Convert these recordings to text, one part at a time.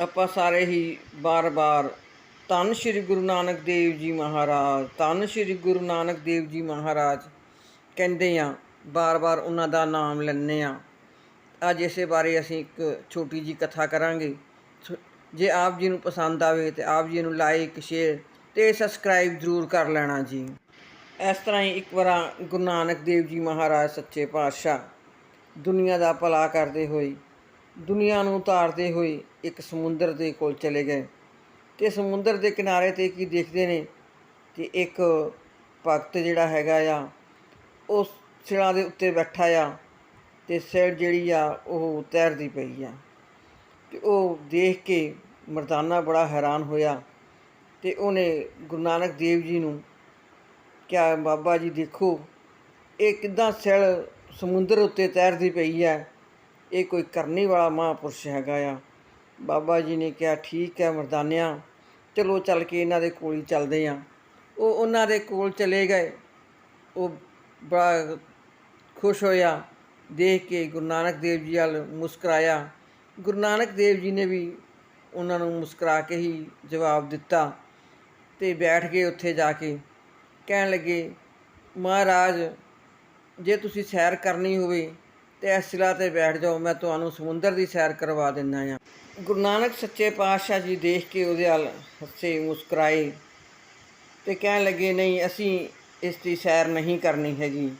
ਆਪਾਂ ਸਾਰੇ ਹੀ ਬਾਰ-ਬਾਰ ਧੰਨ ਸ਼੍ਰੀ ਗੁਰੂ ਨਾਨਕ ਦੇਵ ਜੀ ਮਹਾਰਾਜ, ਧੰਨ ਸ਼੍ਰੀ ਗੁਰੂ ਨਾਨਕ ਦੇਵ ਜੀ ਮਹਾਰਾਜ ਕਹਿੰਦੇ ਆ, ਬਾਰ-ਬਾਰ ਉਹਨਾਂ ਦਾ ਨਾਮ ਲੈਂਦੇ ਆ। ਅੱਜ ਇਸੇ ਬਾਰੇ ਅਸੀਂ ਇੱਕ ਛੋਟੀ ਜੀ ਕਥਾ ਕਰਾਂਗੇ। ਜੇ ਆਪ ਜੀ ਨੂੰ ਪਸੰਦ ਆਵੇ ਤੇ ਆਪ ਜੀ ਨੂੰ ਲਾਈਕ ਸ਼ੇਅਰ ਤੇ ਸਬਸਕ੍ਰਾਈਬ ਜ਼ਰੂਰ ਕਰ ਲੈਣਾ ਜੀ। ਇਸ ਤਰ੍ਹਾਂ ਹੀ ਇੱਕ ਵਾਰ ਗੁਰੂ ਨਾਨਕ ਦੇਵ ਜੀ ਮਹਾਰਾਜ ਸੱਚੇ ਪਾਤਸ਼ਾਹ ਦੁਨੀਆ ਦਾ ਭਲਾ ਕਰਦੇ ਹੋਏ ਦੁਨੀਆ ਨੂੰ ਉਤਾਰਦੇ ਹੋਏ ਇੱਕ ਸਮੁੰਦਰ ਦੇ ਕੋਲ ਚਲੇ ਗਏ ਤੇ ਸਮੁੰਦਰ ਦੇ ਕਿਨਾਰੇ ਤੇ ਕੀ ਦੇਖਦੇ ਨੇ ਕਿ ਇੱਕ ਭਗਤ ਜਿਹੜਾ ਹੈਗਾ ਆ ਉਸ ਸਿਲਾਂ ਦੇ ਉੱਤੇ ਬੈਠਾ ਆ ਤੇ ਸਿਰ ਜਿਹੜੀ ਆ, ਉਹ ਤੈਰਦੀ ਪਈ ਆ। ਤੇ ਉਹ ਦੇਖ ਕੇ ਮਰਦਾਨਾ ਬੜਾ ਹੈਰਾਨ ਹੋਇਆ ਤੇ ਉਹਨੇ ਗੁਰੂ ਨਾਨਕ ਦੇਵ ਜੀ ਨੂੰ ਕਿਹਾ, ਬਾਬਾ ਜੀ ਦੇਖੋ, ਇਹ ਕਿੱਦਾਂ ਸਿਲ ਸਮੁੰਦਰ ਉੱਤੇ ਤੈਰਦੀ ਪਈ ਹੈ ਇਹ ਕੋਈ ਕਰਨੀ ਵਾਲਾ ਮਹਾਂਪੁਰਸ਼ ਹੈਗਾ ਆ। ਬਾਬਾ ਜੀ ਨੇ ਕਿਹਾ, ਠੀਕ ਹੈ ਮਰਦਾਨਿਆਂ, ਚਲੋ ਚੱਲ ਕੇ ਇਹਨਾਂ ਦੇ ਕੋਲ ਹੀ ਚੱਲਦੇ ਆ। ਉਹ ਉਹਨਾਂ ਦੇ ਕੋਲ ਚਲੇ ਗਏ। ਉਹ ਬੜਾ ਖੁਸ਼ ਹੋਇਆ, ਦੇਖ ਕੇ ਗੁਰੂ ਨਾਨਕ ਦੇਵ ਜੀ ਵੱਲ ਮੁਸਕਰਾਇਆ। ਗੁਰੂ ਨਾਨਕ ਦੇਵ ਜੀ ਨੇ ਵੀ ਉਹਨਾਂ ਨੂੰ ਮੁਸਕਰਾ ਕੇ ਹੀ ਜਵਾਬ ਦਿੱਤਾ ਤੇ ਬੈਠ ਗਏ ਉੱਥੇ ਜਾ ਕੇ। ਕਹਿਣ ਲੱਗੇ, ਮਹਾਰਾਜ, ਜੇ ਤੁਸੀਂ ਸੈਰ ਕਰਨੀ ਹੋਵੇ ਤੇ ਇਸ ਸਿਲਾ ਤੇ ਬੈਠ ਜਾਓ, ਮੈਂ ਤੁਹਾਨੂੰ ਸਮੁੰਦਰ ਦੀ ਸੈਰ ਕਰਵਾ ਦਿੰਦਾ ਆ ਗੁਰੂ ਨਾਨਕ ਸੱਚੇ ਪਾਤਸ਼ਾਹ ਜੀ ਦੇਖ ਕੇ ਉਹਦੇ ਵੱਲ ਹੱਸੇ, ਮੁਸਕਰਾਏ ਤੇ ਕਹਿਣ ਲੱਗੇ, ਨਹੀਂ, ਅਸੀਂ ਇਸ ਦੀ ਸੈਰ ਨਹੀਂ ਕਰਨੀ ਹੈਗੀ।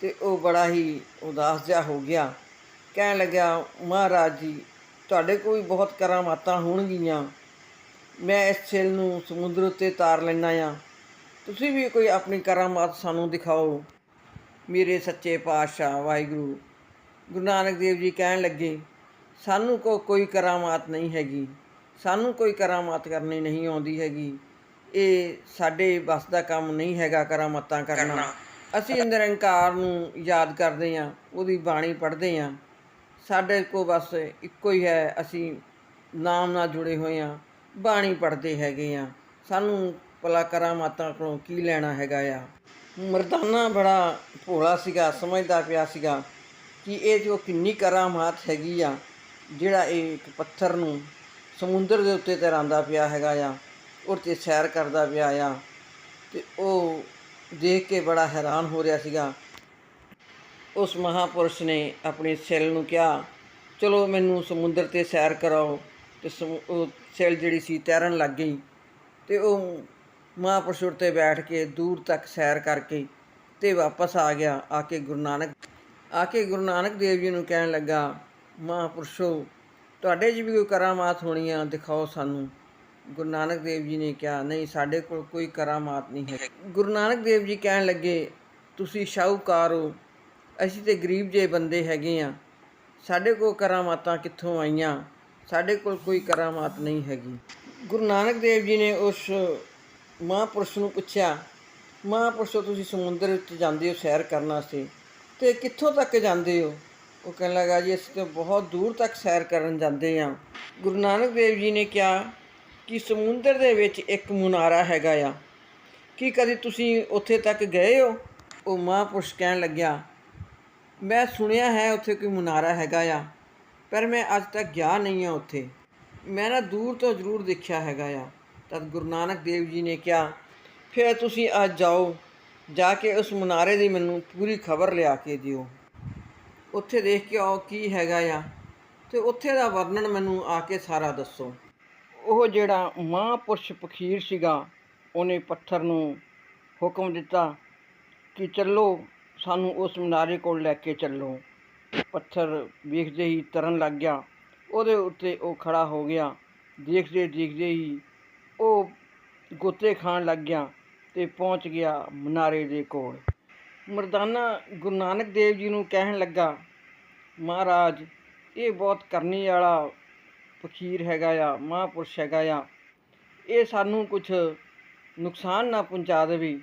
ਤੇ ਉਹ ਬੜਾ ਹੀ ਉਦਾਸ ਜਿਹਾ ਹੋ ਗਿਆ। ਕਹਿਣ ਲੱਗਾ ਮਹਾਰਾਜ ਜੀ, ਤੁਹਾਡੇ ਕੋਈ ਬਹੁਤ ਕਰਾਮਾਤਾਂ ਹੋਣਗੀਆਂ। ਮੈਂ ਇਸ ਛਿਲ ਨੂੰ ਸਮੁੰਦਰ ਉੱਤੇ ਤਾਰ ਲੈਣਾ ਆ ਤੁਸੀਂ ਵੀ ਕੋਈ ਆਪਣੀ ਕਰਾਮਾਤ ਸਾਨੂੰ ਦਿਖਾਓ। ਮੇਰੇ ਸੱਚੇ ਪਾਤਸ਼ਾਹ, ਵਾਹਿਗੁਰੂ ਗੁਰੂ ਨਾਨਕ ਦੇਵ ਜੀ ਕਹਿਣ ਲੱਗੇ ਸਾਨੂੰ ਕੋ ਕੋਈ ਕਰਾਮਾਤ ਨਹੀਂ ਹੈਗੀ ਸਾਨੂੰ ਕੋਈ ਕਰਾਮਾਤ ਕਰਨੀ ਨਹੀਂ ਆਉਂਦੀ ਹੈਗੀ। ਇਹ ਸਾਡੇ ਬਸ ਦਾ ਕੰਮ ਨਹੀਂ ਹੈਗਾ ਕਰਾਮਾਤਾਂ ਕਰਨਾ। ਅਸੀਂ ਨਿਰੰਕਾਰ ਨੂੰ ਯਾਦ ਕਰਦੇ ਹਾਂ ਉਹਦੀ ਬਾਣੀ ਪੜ੍ਹਦੇ ਹਾਂ। ਸਾਡੇ ਕੋ ਬਸ ਇੱਕੋ ਹੀ ਹੈ ਅਸੀਂ ਨਾਮ ਨਾਲ ਜੁੜੇ ਹੋਏ ਹਾਂ ਬਾਣੀ ਪੜ੍ਹਦੇ ਹੈਗੇ ਆ ਸਾਨੂੰ ਭਲਾ ਕਰਾਮਾਤਾਂ ਕੋਲੋਂ ਕੀ ਲੈਣਾ ਹੈਗਾ ਆ? ਮਰਦਾਨਾ ਬੜਾ ਭੋਲਾ ਸੀਗਾ ਸਮਝਦਾ ਪਿਆ ਸੀਗਾ। ਕਿ ਇਹ ਜੋ ਕਿੰਨੀ ਕਰਾਮਾਤ ਹੈਗੀ ਆ, ਜਿਹੜਾ ਇਹ ਇੱਕ ਪੱਥਰ ਨੂੰ ਸਮੁੰਦਰ ਦੇ ਉੱਤੇ ਤੈਰਾਂਦਾ ਪਿਆ ਹੈਗਾ ਆ ਉਹ ਤੇ ਸੈਰ ਕਰਦਾ ਪਿਆ ਆ, ਤੇ ਉਹ ਦੇਖ ਕੇ ਬੜਾ ਹੈਰਾਨ ਹੋ ਰਿਹਾ ਸੀਗਾ। ਉਸ ਮਹਾਪੁਰਸ਼ ਨੇ ਆਪਣੀ ਸੈਲ ਨੂੰ ਕਿਹਾ, ਚਲੋ ਮੈਨੂੰ ਸਮੁੰਦਰ ਤੇ ਸੈਰ ਕਰਾਓ। ਤੇ ਸਮੁ- ਉਹ ਸੈਲ ਜਿਹੜੀ ਸੀ ਤੈਰਨ ਲੱਗ ਗਈ, ਤੇ ਉਹ ਮਹਾਪੁਰਸ਼ ਉੱਤੇ ਬੈਠ ਕੇ ਦੂਰ ਤੱਕ ਸੈਰ ਕਰਕੇ ਤੇ ਵਾਪਸ ਆ ਗਿਆ, ਆ ਕੇ ਗੁਰੂ ਨਾਨਕ ਆ ਕੇ ਗੁਰੂ ਨਾਨਕ ਦੇਵ ਜੀ ਨੂੰ ਕਹਿਣ ਲੱਗਾ, ਮਹਾਂਪੁਰਸ਼ੋ, ਤੁਹਾਡੇ 'ਚ ਵੀ ਕੋਈ ਕਰਾਮਾਤ ਹੋਣੀ ਆ ਦਿਖਾਓ ਸਾਨੂੰ। ਗੁਰੂ ਨਾਨਕ ਦੇਵ ਜੀ ਨੇ ਕਿਹਾ, ਨਹੀਂ, ਸਾਡੇ ਕੋਲ ਕੋਈ ਕਰਾਮਾਤ ਨਹੀਂ ਹੈ। ਗੁਰੂ ਨਾਨਕ ਦੇਵ ਜੀ ਕਹਿਣ ਲੱਗੇ, ਤੁਸੀਂ ਸ਼ਾਹੂਕਾਰ ਹੋ, ਅਸੀਂ ਤੇ ਗਰੀਬ ਜਿਹੇ ਬੰਦੇ ਹੈਗੇ ਆ। ਸਾਡੇ ਕੋਲ ਕਰਾਮਾਤਾਂ ਕਿੱਥੋਂ ਆਈਆਂ? ਸਾਡੇ ਕੋਲ ਕੋਈ ਕਰਾਮਾਤ ਨਹੀਂ ਹੈਗੀ। ਗੁਰੂ ਨਾਨਕ ਦੇਵ ਜੀ ਨੇ ਉਸ ਮਹਾਂਪੁਰਸ਼ ਨੂੰ ਪੁੱਛਿਆ, ਮਹਾਂਪੁਰਸ਼ੋ, ਤੁਸੀਂ ਸਮੁੰਦਰ ਵਿੱਚ ਜਾਂਦੇ ਹੋ ਸੈਰ ਕਰਨ ਵਾਸਤੇ? ਤੇ ਕਿੱਥੋਂ ਤੱਕ ਜਾਂਦੇ ਹੋ? ਉਹ ਕਹਿਣ ਲੱਗਾ ਜੀ, ਅਸੀਂ ਤਾਂ ਬਹੁਤ ਦੂਰ ਤੱਕ ਸੈਰ ਕਰਨ ਜਾਂਦੇ ਹਾਂ। ਗੁਰੂ ਨਾਨਕ ਦੇਵ ਜੀ ਨੇ ਕਿਹਾ ਕਿ ਸਮੁੰਦਰ ਦੇ ਵਿੱਚ ਇੱਕ ਮੁਨਾਰਾ ਹੈਗਾ ਆ। ਕੀ ਕਦੀ ਤੁਸੀਂ ਉੱਥੇ ਤੱਕ ਗਏ ਹੋ? ਉਹ ਮਹਾਂਪੁਰਸ਼ ਕਹਿਣ ਲੱਗਿਆ, ਮੈਂ ਸੁਣਿਆ ਹੈ ਉੱਥੇ ਕੋਈ ਮੁਨਾਰਾ ਹੈਗਾ ਆ, ਪਰ ਮੈਂ ਅੱਜ ਤੱਕ ਗਿਆ ਨਹੀਂ ਆ ਉੱਥੇ। ਮੈਂ ਨਾ ਦੂਰ ਤੋਂ ਜ਼ਰੂਰ ਦੇਖਿਆ ਹੈਗਾ ਆ। ਤਦ ਗੁਰੂ ਨਾਨਕ ਦੇਵ ਜੀ ਨੇ ਕਿਹਾ, ਫਿਰ ਤੁਸੀਂ ਅੱਜ ਜਾਓ। ਜਾ ਕੇ ਉਸ ਮੁਨਾਰੇ ਦੀ ਮੈਨੂੰ ਪੂਰੀ ਖਬਰ ਲਿਆ ਕੇ ਦਿਓ। ਉੱਥੇ ਦੇਖ ਕੇ ਆਓ ਕੀ ਹੈਗਾ ਆ ਤੇ ਉੱਥੇ ਦਾ ਵਰਣਨ ਮੈਨੂੰ ਆ ਕੇ ਸਾਰਾ ਦੱਸੋ। ਉਹ ਜਿਹੜਾ ਮਹਾਂਪੁਰਸ਼ ਪਖੀਰ ਸੀਗਾ, ਉਹਨੇ ਪੱਥਰ ਨੂੰ ਹੁਕਮ ਦਿੱਤਾ ਕਿ ਚੱਲੋ, ਸਾਨੂੰ ਉਸ ਮਨਾਰੇ ਕੋਲ ਲੈ ਕੇ ਚੱਲੋ। ਪੱਥਰ ਵੇਖਦੇ ਹੀ ਤਰਨ ਲੱਗ ਗਿਆ। ਉਹਦੇ ਉੱਤੇ ਉਹ ਖੜਾ ਹੋ ਗਿਆ। ਦੇਖਦੇ ਦੇਖਦੇ ਹੀ ਉਹ ਗੋਤੇ ਖਾਣ ਲੱਗ ਗਿਆ। ਤੇ ਪਹੁੰਚ ਗਿਆ ਮਨਾਰੇ ਦੇ ਕੋਲ। ਮਰਦਾਨਾ ਗੁਰੂ ਨਾਨਕ ਦੇਵ ਜੀ ਨੂੰ ਕਹਿਣ ਲੱਗਾ, ਮਹਾਰਾਜ, ਇਹ ਬਹੁਤ ਕਰਨੀ ਵਾਲਾ ਫਕੀਰ ਹੈਗਾ ਆ, ਮਹਾਂਪੁਰਸ਼ ਹੈਗਾ ਆ। ਇਹ ਸਾਨੂੰ ਕੁਝ ਨੁਕਸਾਨ ਨਾ ਪਹੁੰਚਾ ਦੇਵੇ।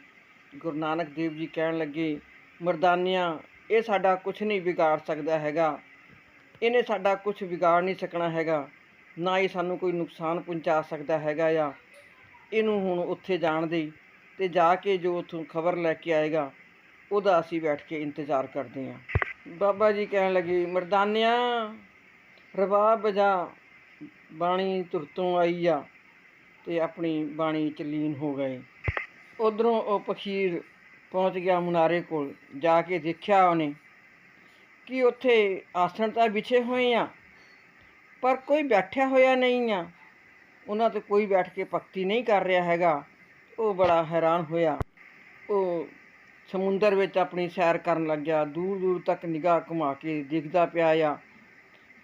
ਗੁਰੂ ਨਾਨਕ ਦੇਵ ਜੀ ਕਹਿਣ ਲੱਗੇ, ਮਰਦਾਨਿਆਂ, ਇਹ ਸਾਡਾ ਕੁਝ ਨਹੀਂ ਵਿਗਾੜ ਸਕਦਾ ਹੈਗਾ। ਇਹਨੇ ਸਾਡਾ ਕੁਝ ਵਿਗਾੜ ਨਹੀਂ ਸਕਣਾ ਹੈਗਾ। ਨਾ ਹੀ ਸਾਨੂੰ ਕੋਈ ਨੁਕਸਾਨ ਪਹੁੰਚਾ ਸਕਦਾ ਹੈਗਾ ਆ। ਇਹਨੂੰ ਹੁਣ ਉੱਥੇ ਜਾਣ ਦੇ। ਤੇ ਜਾ ਕੇ ਜੋ ਉੱਥੋਂ ਖਬਰ ਲੈ ਕੇ ਆਏਗਾ, ਉਹਦਾ ਅਸੀਂ ਬੈਠ ਕੇ ਇੰਤਜ਼ਾਰ ਕਰਦੇ ਹਾਂ। ਬਾਬਾ ਜੀ ਕਹਿਣ ਲੱਗੇ, ਮਰਦਾਨਿਆਂ ਰਬਾਬ ਬਜਾ ਬਾਣੀ ਧੁਰ ਤੋਂ ਆਈ ਆ ਤੇ ਆਪਣੀ ਬਾਣੀ ਚ ਲੀਨ ਹੋ ਗਏ। ਉਧਰੋਂ ਉਹ ਪਖੀਰ ਪਹੁੰਚ ਗਿਆ ਮੁਨਾਰੇ ਕੋਲ, ਜਾ ਕੇ ਦੇਖਿਆ ਉਹਨੇ ਕਿ ਉੱਥੇ ਆਸਣ ਤਾਂ ਵਿਛੇ ਹੋਏ ਆ, ਪਰ ਕੋਈ ਬੈਠਿਆ ਹੋਇਆ ਨਹੀਂ ਆ। ਉਹਨਾਂ ਤੇ ਕੋਈ ਬੈਠ ਕੇ ਭਗਤੀ ਨਹੀਂ ਕਰ ਰਿਹਾ ਹੈਗਾ। ਉਹ ਬੜਾ ਹੈਰਾਨ ਹੋਇਆ। ਉਹ ਸਮੁੰਦਰ ਵਿੱਚ ਆਪਣੀ ਸੈਰ ਕਰਨ ਲੱਗਿਆ। ਦੂਰ ਦੂਰ ਤੱਕ ਨਿਗਾਹ ਘੁਮਾ ਕੇ ਦੇਖਦਾ ਪਿਆ ਆ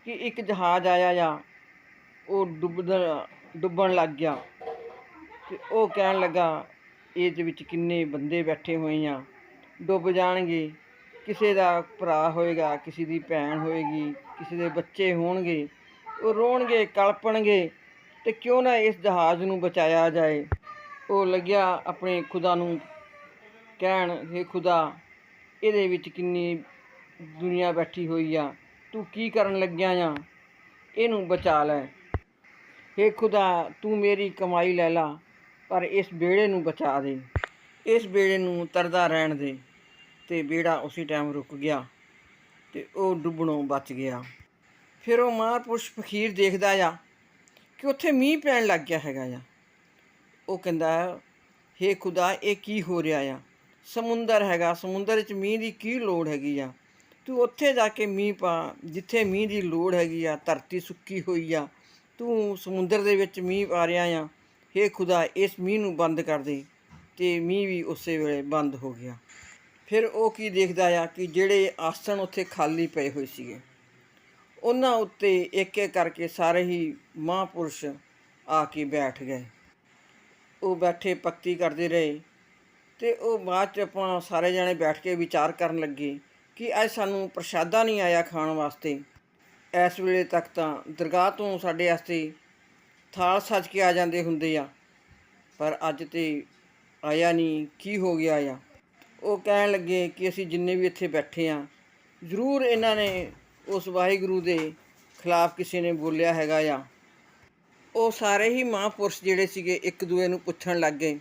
ਕਿ ਇੱਕ ਜਹਾਜ਼ ਆਇਆ ਆ। ਉਹ ਡੁੱਬਦਾ, ਡੁੱਬਣ ਲੱਗ ਗਿਆ। ਤੇ ਉਹ ਕਹਿਣ ਲੱਗਾ, ਇਹਦੇ ਵਿੱਚ ਕਿੰਨੇ ਬੰਦੇ ਬੈਠੇ ਹੋਏ ਆ। ਡੁੱਬ ਜਾਣਗੇ। ਕਿਸੇ ਦਾ ਭਰਾ ਹੋਏਗਾ, ਕਿਸੇ ਦੀ ਭੈਣ ਹੋਏਗੀ, ਕਿਸੇ ਦੇ ਬੱਚੇ ਹੋਣਗੇ। ਉਹ ਰੋਣਗੇ, ਕਲਪਣਗੇ ਤੇ ਕਿਉਂ ਨਾ ਇਸ ਜਹਾਜ਼ ਨੂੰ ਬਚਾਇਆ ਜਾਏ। ਉਹ ਲੱਗਿਆ ਆਪਣੇ ਖੁਦਾ ਨੂੰ ਕਹਿਣ हे ਖੁਦਾ, ਇਹਦੇ ਵਿੱਚ ਕਿੰਨੀ ਦੁਨੀਆ ਬੈਠੀ ਹੋਈ ਆ। ਤੂੰ ਕੀ ਕਰਨ ਲੱਗਿਆ ਆ? ਇਹਨੂੰ ਬਚਾ ਲੈ। हे ਖੁਦਾ, ਤੂੰ ਮੇਰੀ ਕਮਾਈ ਲੈ ਲਾ, ਪਰ ਇਸ ਬੇੜੇ ਨੂੰ ਬਚਾ ਦੇ। ਇਸ ਬੇੜੇ ਨੂੰ ਤਰਦਾ ਰਹਿਣ ਦੇ। ਤੇ ਬੇੜਾ ਉਸੇ ਟਾਈਮ ਰੁਕ ਗਿਆ ਤੇ ਉਹ ਡੁੱਬਣੋਂ ਬਚ ਗਿਆ। ਫਿਰ ਉਹ ਮਹਾਂਪੁਰਸ਼ ਫਕੀਰ ਦੇਖਦਾ ਆ ਕਿ ਉੱਥੇ ਮੀਂਹ ਪੈਣ ਲੱਗ ਗਿਆ ਹੈਗਾ ਆ। ਉਹ ਕਹਿੰਦਾ, ਹੇ ਖੁਦਾ, ਇਹ ਕੀ ਹੋ ਰਿਹਾ ਆ? ਸਮੁੰਦਰ ਹੈਗਾ, ਸਮੁੰਦਰ ਵਿੱਚ ਮੀਂਹ ਦੀ ਕੀ ਲੋੜ ਹੈਗੀ ਆ? ਤੂੰ ਉੱਥੇ ਜਾ ਕੇ ਮੀਂਹ ਪਾ, ਜਿੱਥੇ ਮੀਂਹ ਦੀ ਲੋੜ ਹੈਗੀ ਆ, ਧਰਤੀ ਸੁੱਕੀ ਹੋਈ ਆ, ਤੂੰ ਸਮੁੰਦਰ ਦੇ ਵਿੱਚ ਮੀਂਹ ਪਾ ਰਿਹਾ ਆ। ਹੇ ਖੁਦਾ, ਇਸ ਮੀਂਹ ਨੂੰ ਬੰਦ ਕਰ ਦੇ। ਤੇ ਮੀਂਹ ਵੀ ਉਸੇ ਵੇਲੇ ਬੰਦ ਹੋ ਗਿਆ। ਫਿਰ ਉਹ ਕੀ ਦੇਖਦਾ ਆ ਕਿ ਜਿਹੜੇ ਆਸਣ ਉੱਥੇ ਖਾਲੀ ਪਏ ਹੋਏ ਸੀਗੇ। ਉਹਨਾਂ ਉੱਤੇ ਇੱਕ ਇੱਕ ਕਰਕੇ ਸਾਰੇ ਹੀ ਮਹਾਂਪੁਰਸ਼ ਆ ਕੇ ਬੈਠ ਗਏ। ਉਹ ਬੈਠੇ ਭਗਤੀ ਕਰਦੇ ਰਹੇ ਤੇ ਉਹ ਬਾਅਦ ਚ ਆਪਾਂ ਸਾਰੇ ਜਣੇ ਬੈਠ ਕੇ ਵਿਚਾਰ ਕਰਨ ਲੱਗੇ ਕਿ ਅੱਜ ਸਾਨੂੰ ਪ੍ਰਸ਼ਾਦਾ ਨਹੀਂ ਆਇਆ ਖਾਣ ਵਾਸਤੇ। ਇਸ ਵੇਲੇ ਤੱਕ ਤਾਂ ਦਰਗਾਹ ਤੋਂ ਸਾਡੇ ਵਾਸਤੇ ਥਾਲ ਸੱਜ ਕੇ ਆ ਜਾਂਦੇ ਹੁੰਦੇ ਆ, ਪਰ ਅੱਜ ਤੇ ਆਇਆ ਨਹੀਂ, ਕੀ ਹੋ ਗਿਆ ਆ। ਉਹ ਕਹਿਣ ਲੱਗੇ ਕਿ ਅਸੀਂ ਜਿੰਨੇ ਵੀ ਇੱਥੇ ਬੈਠੇ ਆ, ਜ਼ਰੂਰ ਇਹਨਾਂ ਨੇ ਉਸ ਵਾਹਿਗੁਰੂ ਦੇ ਖਿਲਾਫ ਕਿਸੇ ਨੇ ਬੋਲਿਆ ਹੈਗਾ ਆ। ਉਹ ਸਾਰੇ ਹੀ ਮਹਾਂਪੁਰਸ਼ ਜਿਹੜੇ ਸੀਗੇ ਇੱਕ ਦੂਏ ਨੂੰ ਪੁੱਛਣ ਲੱਗ ਗਏ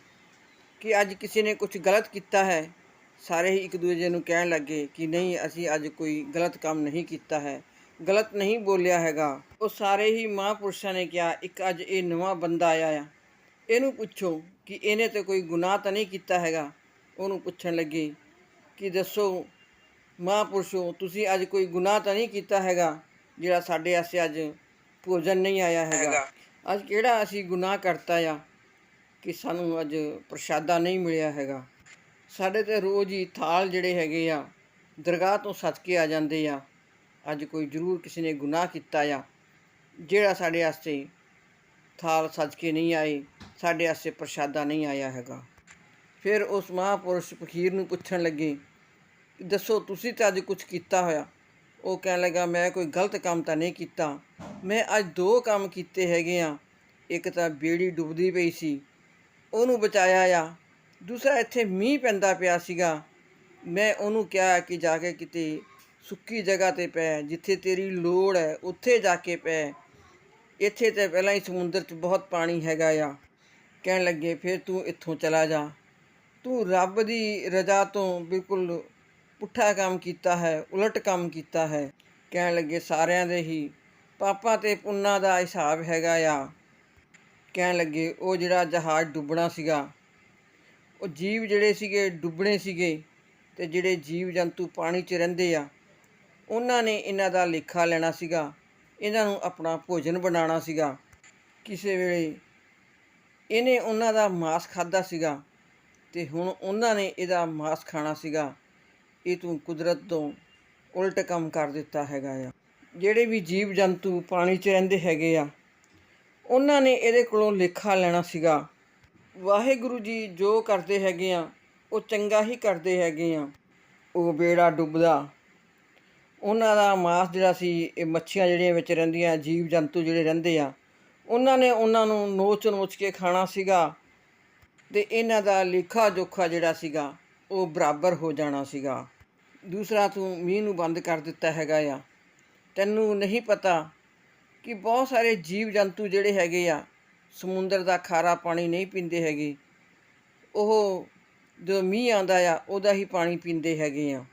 ਕਿ ਅੱਜ ਕਿਸੇ ਨੇ ਕੁਝ ਗਲਤ ਕੀਤਾ ਹੈ। ਸਾਰੇ ਹੀ ਇੱਕ ਦੂਜੇ ਨੂੰ ਕਹਿਣ ਲੱਗੇ ਕਿ ਨਹੀਂ, ਅਸੀਂ ਅੱਜ ਕੋਈ ਗਲਤ ਕੰਮ ਨਹੀਂ ਕੀਤਾ ਹੈ। ਗਲਤ ਨਹੀਂ ਬੋਲਿਆ ਹੈਗਾ। ਉਹ ਸਾਰੇ ਹੀ ਮਹਾਂਪੁਰਸ਼ਾਂ ਨੇ ਕਿਹਾ, ਇੱਕ ਅੱਜ ਇਹ ਨਵਾਂ ਬੰਦਾ ਆਇਆ ਆ। ਇਹਨੂੰ ਪੁੱਛੋ ਕਿ ਇਹਨੇ ਤੇ ਕੋਈ ਗੁਨਾਹ ਤਾਂ ਨਹੀਂ ਕੀਤਾ ਹੈਗਾ? ਉਹਨੂੰ ਪੁੱਛਣ ਲੱਗੇ ਕਿ ਦੱਸੋ, ਮਹਾਂਪੁਰਸ਼ੋ, ਤੁਸੀਂ ਅੱਜ ਕੋਈ ਗੁਨਾਹ ਤਾਂ ਨਹੀਂ ਕੀਤਾ ਹੈਗਾ, ਜਿਹੜਾ ਸਾਡੇ ਆਸੇ ਅੱਜ ਭੋਜਨ ਨਹੀਂ ਆਇਆ ਹੈਗਾ? ਅੱਜ ਕਿਹੜਾ ਅਸੀਂ ਗੁਨਾਹ ਕਰਤਾ ਆ ਕਿ ਸਾਨੂੰ ਅੱਜ ਪ੍ਰਸ਼ਾਦਾ ਨਹੀਂ ਮਿਲਿਆ ਹੈਗਾ? ਸਾਡੇ ਤੇ ਰੋਜ਼ ਹੀ ਥਾਲ ਜਿਹੜੇ ਹੈਗੇ ਆ, ਦਰਗਾਹ ਤੋਂ ਸੱਜ ਕੇ ਆ ਜਾਂਦੇ ਆ। ਅੱਜ ਕੋਈ ਜ਼ਰੂਰ ਕਿਸੇ ਨੇ ਗੁਨਾਹ ਕੀਤਾ ਆ। ਜਿਹੜਾ ਸਾਡੇ ਵਾਸਤੇ ਥਾਲ ਸੱਜ ਕੇ ਨਹੀਂ ਆਏ, ਸਾਡੇ ਵਾਸਤੇ ਪ੍ਰਸ਼ਾਦਾ ਨਹੀਂ ਆਇਆ ਹੈਗਾ। ਫਿਰ ਉਸ ਮਹਾਂਪੁਰਸ਼ ਫਕੀਰ ਨੂੰ ਪੁੱਛਣ ਲੱਗੇ, ਦੱਸੋ, ਤੁਸੀਂ ਤਾਂ ਅੱਜ ਕੁਝ ਕੀਤਾ ਹੋਇਆ? ਉਹ ਕਹਿਣ ਲੱਗਾ, ਮੈਂ ਕੋਈ ਗਲਤ ਕੰਮ ਤਾਂ ਨਹੀਂ ਕੀਤਾ। ਮੈਂ ਅੱਜ ਦੋ ਕੰਮ ਕੀਤੇ ਹੈਗੇ ਆ। ਇੱਕ ਤਾਂ ਬੇੜੀ ਡੁੱਬਦੀ ਪਈ ਸੀ, ਉਹਨੂੰ ਬਚਾਇਆ ਆ। ਦੂਸਰਾ, ਇੱਥੇ ਮੀਂਹ ਪੈਂਦਾ ਪਿਆ ਸੀਗਾ। ਮੈਂ ਉਹਨੂੰ ਕਿਹਾ ਕਿ ਜਾ ਕੇ ਕਿਤੇ ਸੁੱਕੀ ਜਗ੍ਹਾ ਤੇ ਪੈ, ਜਿੱਥੇ ਤੇਰੀ ਲੋੜ ਹੈ, ਉੱਥੇ ਜਾ ਕੇ ਪੈ। ਇੱਥੇ ਤੇ ਪਹਿਲਾਂ ਹੀ ਸਮੁੰਦਰ 'ਚ ਬਹੁਤ ਪਾਣੀ ਹੈਗਾ ਆ। ਕਹਿਣ ਲੱਗੇ, ਫਿਰ ਤੂੰ ਇੱਥੋਂ ਚਲਾ ਜਾ। ਤੂੰ ਰੱਬ ਦੀ ਰਜ਼ਾ ਤੋਂ ਬਿਲਕੁਲ ਪੁੱਠਾ ਕੰਮ ਕੀਤਾ ਹੈ, ਉਲਟ ਕੰਮ ਕੀਤਾ ਹੈ। ਕਹਿਣ ਲੱਗੇ, ਸਾਰਿਆਂ ਦੇ ਹੀ। ਪਾਪਾਂ ਤੇ ਪੁੰਨਾਂ ਦਾ ਹਿਸਾਬ ਹੈਗਾ ਆ। ਕਹਿਣ ਲੱਗੇ, ਉਹ ਜਿਹੜਾ ਜਹਾਜ਼ ਡੁੱਬਣਾ ਸੀਗਾ, ਉਹ ਜੀਵ ਜਿਹੜੇ ਸੀਗੇ, ਡੁੱਬਣੇ ਸੀਗੇ ਤੇ ਜਿਹੜੇ ਜੀਵ ਜੰਤੂ ਪਾਣੀ 'ਚ ਰਹਿੰਦੇ ਆ, ਉਹਨਾਂ ਨੇ ਇਹਨਾਂ ਦਾ ਲੇਖਾ ਲੈਣਾ ਸੀਗਾ। ਇਹਨਾਂ ਨੂੰ ਆਪਣਾ ਭੋਜਨ ਬਣਾਉਣਾ ਸੀਗਾ। ਕਿਸੇ ਵੇਲੇ ਇਹਨੇ ਉਹਨਾਂ ਦਾ ਮਾਸ ਖਾਦਾ ਸੀਗਾ ਤੇ ਹੁਣ ਉਹਨਾਂ ਨੇ ਇਹਦਾ ਮਾਸ ਖਾਣਾ ਸੀਗਾ। ਇਹ ਤੂੰ ਕੁਦਰਤ ਤੋਂ ਉਲਟ ਕੰਮ ਕਰ ਦਿੱਤਾ ਹੈਗਾ ਆ। ਜਿਹੜੇ ਵੀ ਜੀਵ ਜੰਤੂ ਪਾਣੀ 'ਚ ਰਹਿੰਦੇ ਹੈਗੇ ਆ, ਉਹਨਾਂ ਨੇ ਇਹਦੇ ਕੋਲੋਂ ਲੇਖਾ ਲੈਣਾ ਸੀਗਾ। ਵਾਹਿਗੁਰੂ ਜੀ ਜੋ ਕਰਦੇ ਹੈਗੇ ਆ, ਉਹ ਚੰਗਾ ਹੀ ਕਰਦੇ ਹੈਗੇ ਆ। ਉਹ ਬੇੜਾ ਡੁੱਬਦਾ। ਉਹਨਾਂ ਦਾ ਮਾਸ ਜਿਹੜਾ ਸੀ, ਇਹ ਮੱਛੀਆਂ ਜਿਹੜੀਆਂ ਵਿੱਚ ਰਹਿੰਦੀਆਂ ਜੀਵ ਜੰਤੂ ਜਿਹੜੇ ਰਹਿੰਦੇ ਆ, ਉਹਨਾਂ ਨੇ ਉਹਨਾਂ ਨੂੰ ਨੋਚ ਨੋਚ ਕੇ ਖਾਣਾ ਸੀਗਾ। ਤੇ ਇਹਨਾਂ ਦਾ ਲੇਖਾ ਜੋਖਾ ਜਿਹੜਾ ਸੀਗਾ ਉਹ ਬਰਾਬਰ ਹੋ ਜਾਣਾ ਸੀਗਾ। ਦੂਸਰਾ ਤੂੰ ਮੀਂਹ ਨੂੰ ਬੰਦ ਕਰ ਦਿੱਤਾ ਹੈਗਾ ਆ। ਤੈਨੂੰ ਨਹੀਂ ਪਤਾ ਕਿ ਬਹੁਤ ਸਾਰੇ ਜੀਵ ਜੰਤੂ ਜਿਹੜੇ ਹੈਗੇ ਆ, ਸਮੁੰਦਰ ਦਾ ਖਾਰਾ ਪਾਣੀ ਨਹੀਂ ਪੀਂਦੇ ਹੈਗੇ। ਉਹ ਜਦੋਂ ਮੀਂਹ ਆਉਂਦਾ ਆ, ਉਹਦਾ ਹੀ ਪਾਣੀ ਪੀਂਦੇ ਹੈਗੇ ਆ।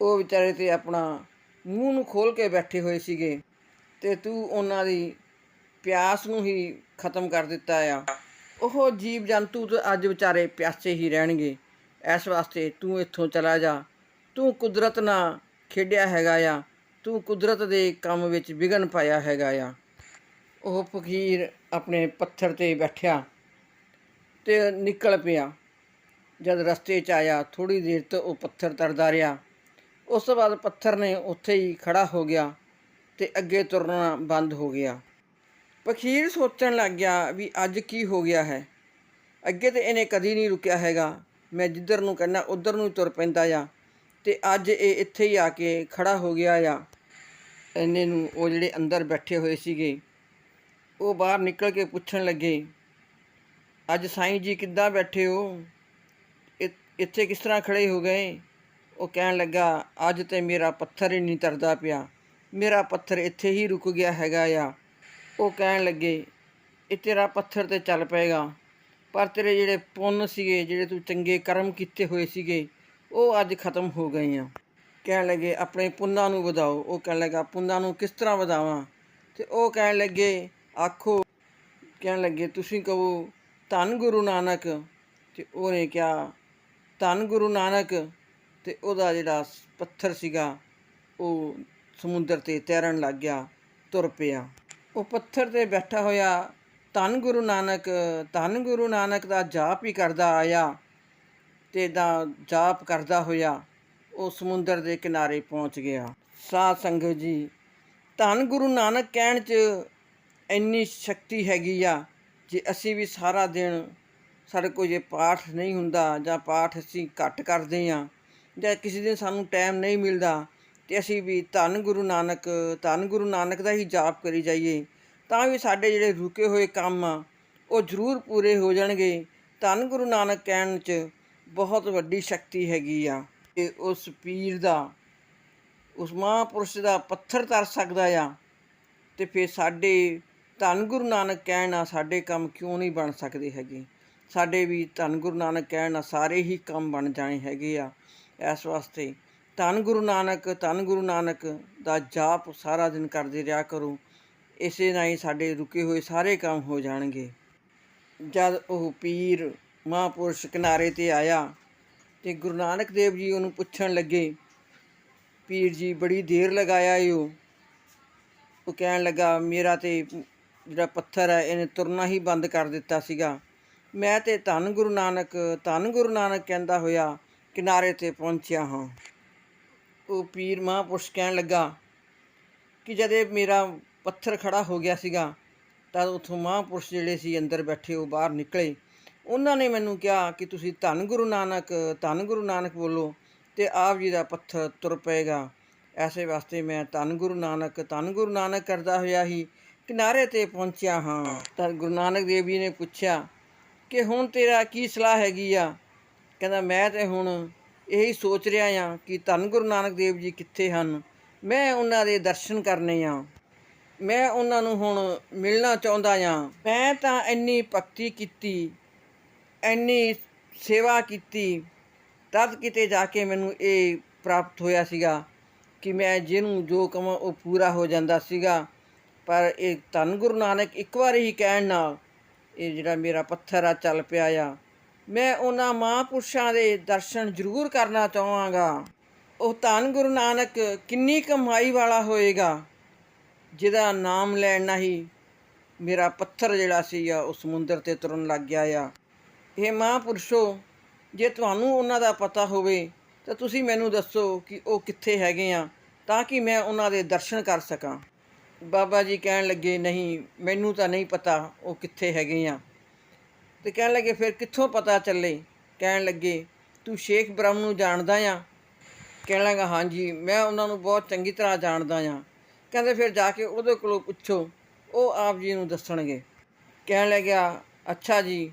ਉਹ ਵਿਚਾਰੇ ਤੇ ਆਪਣਾ ਮੂੰਹ ਨੂੰ ਖੋਲ ਕੇ ਬੈਠੇ ਹੋਏ ਸੀਗੇ ਤੇ ਤੂੰ ਉਹਨਾਂ ਦੀ ਪਿਆਸ ਨੂੰ ਹੀ ਖਤਮ ਕਰ ਦਿੱਤਾ ਆ। ਉਹ ਜੀਵ ਜੰਤੂ ਤਾਂ ਅੱਜ ਵਿਚਾਰੇ ਪਿਆਸੇ ਹੀ ਰਹਿਣਗੇ। ਇਸ ਵਾਸਤੇ ਤੂੰ ਇੱਥੋਂ ਚਲਾ ਜਾ। ਤੂੰ ਕੁਦਰਤ ਨਾਲ ਖੇਡਿਆ ਹੈਗਾ ਆ। ਤੂੰ ਕੁਦਰਤ ਦੇ ਕੰਮ ਵਿੱਚ ਵਿਘਨ ਪਾਇਆ ਹੈਗਾ ਆ। ਉਹ ਫਕੀਰ ਆਪਣੇ ਪੱਥਰ ਤੇ ਬੈਠਿਆ ਤੇ ਨਿਕਲ ਪਿਆ। ਜਦ ਰਸਤੇ 'ਚ ਆਇਆ ਥੋੜੀ ਦੇਰ ਤੋਂ ਉਹ ਪੱਥਰ ਤਰਦਾ ਰਿਹਾ। ਉਸ ਤੋਂ ਬਾਅਦ ਪੱਥਰ ਨੇ ਉੱਥੇ ਹੀ ਖੜਾ ਹੋ ਗਿਆ ਤੇ ਅੱਗੇ ਤੁਰਨਾ ਬੰਦ ਹੋ ਗਿਆ। ਪਖੀਰ ਸੋਚਣ ਲੱਗ ਗਿਆ ਵੀ ਅੱਜ ਕੀ ਹੋ ਗਿਆ ਹੈ। ਅੱਗੇ ਤੇ ਇਹਨੇ ਕਦੀ ਨਹੀਂ ਰੁਕਿਆ ਹੈਗਾ। ਮੈਂ ਜਿੱਧਰ ਨੂੰ ਕਹਿੰਦਾ, ਉਧਰ ਨੂੰ ਹੀ ਤੁਰ ਪੈਂਦਾ ਆ। ਤੇ ਅੱਜ ਇਹ ਇੱਥੇ ਹੀ ਆ ਕੇ ਖੜਾ ਹੋ ਗਿਆ ਆ। ਇਹਨੇ ਨੂੰ ਉਹ ਜਿਹੜੇ ਅੰਦਰ ਬੈਠੇ ਹੋਏ ਸੀਗੇ, ਉਹ ਬਾਹਰ ਨਿਕਲ ਕੇ ਪੁੱਛਣ ਲੱਗੇ, ਅੱਜ ਸਾਈਂ ਜੀ ਕਿੱਦਾਂ ਬੈਠੇ ਹੋ? ਇੱਥੇ ਕਿਸ ਤਰ੍ਹਾਂ ਖੜੇ ਹੋ ਗਏ? ਉਹ ਕਹਿਣ ਲੱਗਾ, ਅੱਜ ਤੇ ਮੇਰਾ ਪੱਥਰ ਹੀ ਨਹੀਂ ਤਰਦਾ ਪਿਆ। ਮੇਰਾ ਪੱਥਰ ਇੱਥੇ ਹੀ ਰੁਕ ਗਿਆ ਹੈਗਾ ਆ। ਉਹ ਕਹਿਣ ਲੱਗੇ, ਇਹ ਤੇਰਾ ਪੱਥਰ ਤੇ ਚੱਲ ਪਏਗਾ। ਪਰ ਤੇਰੇ ਜਿਹੜੇ ਪੁੰਨ ਸੀਗੇ, ਜਿਹੜੇ ਤੂੰ ਚੰਗੇ ਕਰਮ ਕੀਤੇ ਹੋਏ ਸੀਗੇ, ਉਹ ਅੱਜ ਖਤਮ ਹੋ ਗਏ ਆ। ਕਹਿਣ ਲੱਗੇ, ਆਪਣੇ ਪੁੰਨਾਂ ਨੂੰ ਵਧਾਓ। ਉਹ ਕਹਿਣ ਲੱਗਾ, ਪੁੰਨਾਂ ਨੂੰ ਕਿਸ ਤਰ੍ਹਾਂ ਵਧਾਵਾਂ? ਤੇ ਉਹ ਕਹਿਣ ਲੱਗੇ, ਆਖੋ, ਕਹਿਣ ਲੱਗੇ, ਤੁਸੀਂ ਕਹੋ, ਧੰਨ ਗੁਰੂ ਨਾਨਕ। ਤੇ ਉਹਨੇ ਕਿਹਾ, ਧੰਨ ਗੁਰੂ ਨਾਨਕ। ਤੇ ਉਹਦਾ ਜਿਹੜਾ ਪੱਥਰ ਸੀਗਾ, ਉਹ ਸਮੁੰਦਰ ਤੇ ਤੈਰਨ ਲੱਗ ਗਿਆ, ਤੁਰ ਪਿਆ। ਉਹ ਪੱਥਰ ਤੇ ਬੈਠਾ ਹੋਇਆ ਧੰਨ ਗੁਰੂ ਨਾਨਕ, ਧੰਨ ਗੁਰੂ ਨਾਨਕ ਦਾ ਜਾਪ ਹੀ ਕਰਦਾ ਆਇਆ ਤੇ ਦਾ ਜਾਪ ਕਰਦਾ ਹੋਇਆ ਉਹ ਸਮੁੰਦਰ ਦੇ ਕਿਨਾਰੇ ਪਹੁੰਚ ਗਿਆ। ਸਾਧ ਸੰਗਤ ਜੀ, ਧੰਨ ਗੁਰੂ ਨਾਨਕ ਕਹਿਣ 'ਚ ਇੰਨੀ ਸ਼ਕਤੀ ਹੈਗੀ ਆ ਜੇ ਅਸੀਂ ਵੀ ਸਾਰਾ ਦਿਨ ਸਾਡੇ ਕੋਲ ਜੇ ਪਾਠ ਨਹੀਂ ਹੁੰਦਾ ਜਾਂ ਪਾਠ ਅਸੀਂ ਘੱਟ ਕਰਦੇ ਆ ਜਾਂ ਕਿਸੇ ਦਿਨ ਸਾਨੂੰ ਟਾਈਮ ਨਹੀਂ ਮਿਲਦਾ ਤੇ ਅਸੀਂ ਵੀ ਧੰਨ ਗੁਰੂ ਨਾਨਕ, ਧੰਨ ਗੁਰੂ ਨਾਨਕ ਦਾ ਹੀ ਜਾਪ ਕਰੀ ਜਾਈਏ। ਤਾਂ ਵੀ ਸਾਡੇ ਜਿਹੜੇ ਰੁਕੇ ਹੋਏ ਕੰਮ ਆ, ਉਹ ਜ਼ਰੂਰ ਪੂਰੇ ਹੋ ਜਾਣਗੇ। ਧੰਨ ਗੁਰੂ ਨਾਨਕ ਕਹਿਣ 'ਚ ਬਹੁਤ ਵੱਡੀ ਸ਼ਕਤੀ ਹੈਗੀ ਆ ਕਿ ਉਸ ਪੀਰ ਦਾ, ਉਸ ਮਹਾਂਪੁਰਸ਼ ਦਾ ਪੱਥਰ ਤਰ ਸਕਦਾ ਆ ਤੇ ਫਿਰ ਸਾਡੇ ਧੰਨ ਗੁਰੂ ਨਾਨਕ ਕਹਿਣ ਨਾਲ ਸਾਡੇ ਕੰਮ ਕਿਉਂ ਨਹੀਂ ਬਣ ਸਕਦੇ ਹੈਗੇ? ਸਾਡੇ ਵੀ ਧੰਨ ਗੁਰੂ ਨਾਨਕ ਕਹਿਣ ਨਾਲ ਸਾਰੇ ਹੀ ਕੰਮ ਬਣ ਜਾਣੇ ਹੈਗੇ ਆ। ਇਸ ਵਾਸਤੇ ਧੰਨ ਗੁਰੂ ਨਾਨਕ, ਧੰਨ ਗੁਰੂ ਨਾਨਕ ਦਾ ਜਾਪ ਸਾਰਾ ਦਿਨ ਕਰਦੇ ਰਿਹਾ ਕਰੋ। ਇਸੇ ਨਾਲ ਹੀ ਸਾਡੇ ਰੁਕੇ ਹੋਏ ਸਾਰੇ ਕੰਮ ਹੋ ਜਾਣਗੇ। ਜਦ ਉਹ ਪੀਰ ਮਹਾਂਪੁਰਸ਼ ਕਿਨਾਰੇ ਤੇ ਆਇਆ ਤੇ ਗੁਰੂ ਨਾਨਕ ਦੇਵ ਜੀ ਉਹਨੂੰ ਪੁੱਛਣ ਲੱਗੇ, ਪੀਰ ਜੀ, ਬੜੀ ਦੇਰ ਲਗਾਇਆ ਏ ਉਹ? ਉਹ ਕਹਿਣ ਲੱਗਾ, ਮੇਰਾ ਤੇ ਜਿਹੜਾ ਪੱਥਰ ਹੈ, ਇਹਨੇ ਤੁਰਨਾ ਹੀ ਬੰਦ ਕਰ ਦਿੱਤਾ ਸੀਗਾ। ਮੈਂ ਤੇ ਧੰਨ ਗੁਰੂ ਨਾਨਕ, ਧੰਨ ਗੁਰੂ ਨਾਨਕ ਕਹਿੰਦਾ ਹੋਇਆ ਕਿਨਾਰੇ ਤੇ ਪਹੁੰਚਿਆ ਹਾਂ। ਉਹ ਪੀਰ ਮਹਾਂਪੁਰਸ਼ ਕਹਿਣ ਲੱਗਾ ਕਿ ਜਦ ਇਹ ਮੇਰਾ ਪੱਥਰ ਖੜਾ ਹੋ ਗਿਆ ਸੀਗਾ, ਤਾਂ ਉਥੋਂ ਮਹਾਂਪੁਰਸ਼ ਜਿਹੜੇ ਸੀ ਅੰਦਰ ਬੈਠੇ, ਉਹ ਬਾਹਰ ਨਿਕਲੇ। ਉਹਨਾਂ ਨੇ ਮੈਨੂੰ ਕਿਹਾ ਕਿ ਤੁਸੀਂ ਧੰਨ ਗੁਰੂ ਨਾਨਕ, ਧੰਨ ਗੁਰੂ ਨਾਨਕ ਬੋਲੋ ਤੇ ਆਪ ਜੀ ਦਾ ਪੱਥਰ ਤੁਰ ਪਏਗਾ। ਐਸੇ ਵਾਸਤੇ ਮੈਂ ਧੰਨ ਗੁਰੂ ਨਾਨਕ, ਧੰਨ ਗੁਰੂ ਨਾਨਕ ਕਰਦਾ ਹੋਇਆ ਹੀ ਕਿਨਾਰੇ ਤੇ ਪਹੁੰਚਿਆ ਹਾਂ। ਤਾਂ ਗੁਰੂ ਨਾਨਕ ਦੇਵ ਜੀ ਨੇ ਪੁੱਛਿਆ ਕਿ ਹੁਣ ਤੇਰਾ ਕੀ ਸਲਾਹ ਹੈਗੀ ਆ? ਕਹਿੰਦਾ, ਮੈਂ ਤੇ ਹੁਣ ਇਹੀ ਸੋਚ ਰਿਹਾ ਆ ਕਿ ਧੰਨ ਗੁਰੂ ਨਾਨਕ ਦੇਵ ਜੀ ਕਿੱਥੇ ਹਨ? ਮੈਂ ਉਹਨਾਂ ਦੇ ਦਰਸ਼ਨ ਕਰਨੇ ਆ ਮੈਂ ਉਹਨਾਂ ਨੂੰ ਹੁਣ ਮਿਲਣਾ ਚਾਹੁੰਦਾ ਹਾਂ। ਮੈਂ ਤਾਂ ਇੰਨੀ ਭਗਤੀ ਕੀਤੀ, ਇੰਨੀ ਸੇਵਾ ਕੀਤੀ, ਤਦ ਕਿਤੇ ਜਾ ਕੇ ਮੈਨੂੰ ਇਹ ਪ੍ਰਾਪਤ ਹੋਇਆ ਸੀਗਾ ਕਿ ਮੈਂ ਜਿਹਨੂੰ ਜੋ ਕਵਾਂ ਉਹ ਪੂਰਾ ਹੋ ਜਾਂਦਾ ਸੀਗਾ। ਪਰ ਇਹ ਧੰਨ ਗੁਰੂ ਨਾਨਕ ਇੱਕ ਵਾਰ ਹੀ ਕਹਿਣ ਨਾਲ ਇਹ ਜਿਹੜਾ ਮੇਰਾ ਪੱਥਰ ਆ ਚੱਲ ਪਿਆ ਆ। ਮੈਂ ਉਹਨਾਂ ਮਹਾਂਪੁਰਸ਼ਾਂ ਦੇ ਦਰਸ਼ਨ ਜ਼ਰੂਰ ਕਰਨਾ ਚਾਹਾਂਗਾ। ਉਹ ਧੰਨ ਗੁਰੂ ਨਾਨਕ ਕਿੰਨੀ ਕਮਾਈ ਵਾਲਾ ਹੋਏਗਾ। ਜਿਹਦਾ ਨਾਮ ਲੈਣ ਨਾਲ ਹੀ ਮੇਰਾ ਪੱਥਰ ਜਿਹੜਾ ਸੀ ਆ, ਉਹ ਸਮੁੰਦਰ ਤੇ ਤੁਰਨ ਲੱਗ ਗਿਆ ਆ। ਇਹ ਮਹਾਂਪੁਰਸ਼ੋ, ਜੇ ਤੁਹਾਨੂੰ ਉਹਨਾਂ ਦਾ ਪਤਾ ਹੋਵੇ, ਤਾਂ ਤੁਸੀਂ ਮੈਨੂੰ ਦੱਸੋ ਕਿ ਉਹ ਕਿੱਥੇ ਹੈਗੇ ਆ, ਤਾਂ ਕਿ ਮੈਂ ਉਹਨਾਂ ਦੇ ਦਰਸ਼ਨ ਕਰ ਸਕਾਂ। ਬਾਬਾ ਜੀ ਕਹਿਣ ਲੱਗੇ, ਨਹੀਂ, ਮੈਨੂੰ ਤਾਂ ਨਹੀਂ ਪਤਾ ਉਹ ਕਿੱਥੇ ਹੈਗੇ ਆ। ਤੇ ਕਹਿਣ ਲੱਗੇ, ਫਿਰ ਕਿੱਥੋਂ ਪਤਾ ਚੱਲੇ? ਕਹਿਣ ਲੱਗੇ, ਤੂੰ ਸ਼ੇਖ ਬ੍ਰਹਮ ਨੂੰ ਜਾਣਦਾ ਆ? ਕਹਿਣ ਲੱਗਾ, ਹਾਂਜੀ, ਮੈਂ ਉਹਨਾਂ ਨੂੰ ਬਹੁਤ ਚੰਗੀ ਤਰ੍ਹਾਂ ਜਾਣਦਾ ਆ। ਕਹਿੰਦੇ ਫਿਰ ਜਾ ਕੇ ਉਹਦੇ ਕੋਲੋਂ ਪੁੱਛੋ, ਉਹ ਆਪ ਜੀ ਨੂੰ ਦੱਸਣਗੇ। ਕਹਿਣ ਲੱਗਿਆ, ਅੱਛਾ ਜੀ,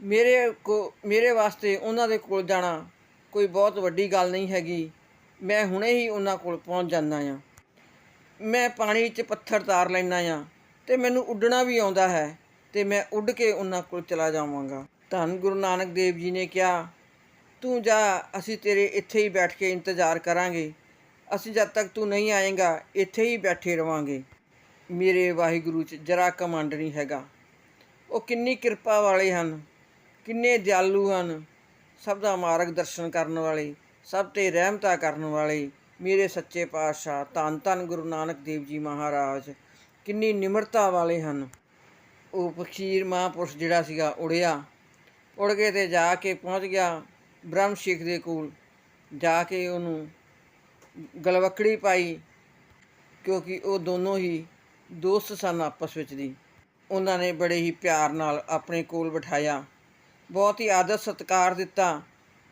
ਮੇਰੇ ਕੋ, ਮੇਰੇ ਵਾਸਤੇ ਉਹਨਾਂ ਦੇ ਕੋਲ ਜਾਣਾ ਕੋਈ ਬਹੁਤ ਵੱਡੀ ਗੱਲ ਨਹੀਂ ਹੈਗੀ। ਮੈਂ ਹੁਣੇ ਹੀ ਉਹਨਾਂ ਕੋਲ ਪਹੁੰਚ ਜਾਂਦਾ ਆ ਮੈਂ ਪਾਣੀ 'ਚ ਪੱਥਰ ਤਾਰ ਲੈਣਾ ਆ ਤੇ ਮੈਨੂੰ ਉੱਡਣਾ ਵੀ ਆਉਂਦਾ ਹੈ ਤੇ ਮੈਂ ਉੱਡ ਕੇ ਉਹਨਾਂ ਕੋਲ ਚਲਾ ਜਾਵਾਂਗਾ। ਧੰਨ ਗੁਰੂ ਨਾਨਕ ਦੇਵ ਜੀ ਨੇ ਕਿਹਾ, ਤੂੰ ਜਾ, ਅਸੀਂ ਤੇਰੇ ਇੱਥੇ ਹੀ ਬੈਠ ਕੇ ਇੰਤਜ਼ਾਰ ਕਰਾਂਗੇ। ਅਸੀਂ ਜਦ ਤੱਕ ਤੂੰ ਨਹੀਂ ਆਏਗਾ, ਇੱਥੇ ਹੀ ਬੈਠੇ ਰਵਾਂਗੇ। ਮੇਰੇ ਵਾਹਿਗੁਰੂ 'ਚ ਜਰਾ ਕਮੰਡ ਨਹੀਂ ਹੈਗਾ। ਉਹ ਕਿੰਨੀ ਕਿਰਪਾ ਵਾਲੇ ਹਨ, ਕਿੰਨੇ ਦਿਆਲੂ ਹਨ, ਸਭ ਦਾ ਮਾਰਗ ਦਰਸ਼ਨ ਕਰਨ ਵਾਲੇ, ਸਭ ਤੇ ਰਹਿਮਤਾ ਕਰਨ ਵਾਲੇ। ਮੇਰੇ ਸੱਚੇ ਪਾਤਸ਼ਾਹ, ਧੰਨ ਧੰਨ ਗੁਰੂ ਨਾਨਕ ਦੇਵ ਜੀ ਮਹਾਰਾਜ, ਕਿੰਨੀ ਨਿਮਰਤਾ ਵਾਲੇ ਹਨ। ਉਹ ਫਕੀਰ ਮਹਾਂਪੁਰਸ਼ ਜਿਹੜਾ ਸੀਗਾ ਉੜਿਆ। ਉੜ ਕੇ ਤੇ ਜਾ ਕੇ ਪਹੁੰਚ ਗਿਆ ਬ੍ਰਹਮ ਸ਼ੇਖ ਦੇ ਕੋਲ। ਜਾ ਕੇ ਉਹਨੂੰ ਗਲਵਕੜੀ ਪਾਈ, ਕਿਉਂਕਿ ਉਹ ਦੋਨੋਂ ਹੀ ਦੋਸਤ ਸਨ ਆਪਸ ਵਿੱਚ ਦੀ। ਉਹਨਾਂ ਨੇ ਬੜੇ ਹੀ ਪਿਆਰ ਨਾਲ ਆਪਣੇ ਕੋਲ ਬਿਠਾਇਆ। ਬਹੁਤ ਹੀ ਆਦਰ ਸਤਿਕਾਰ ਦਿੱਤਾ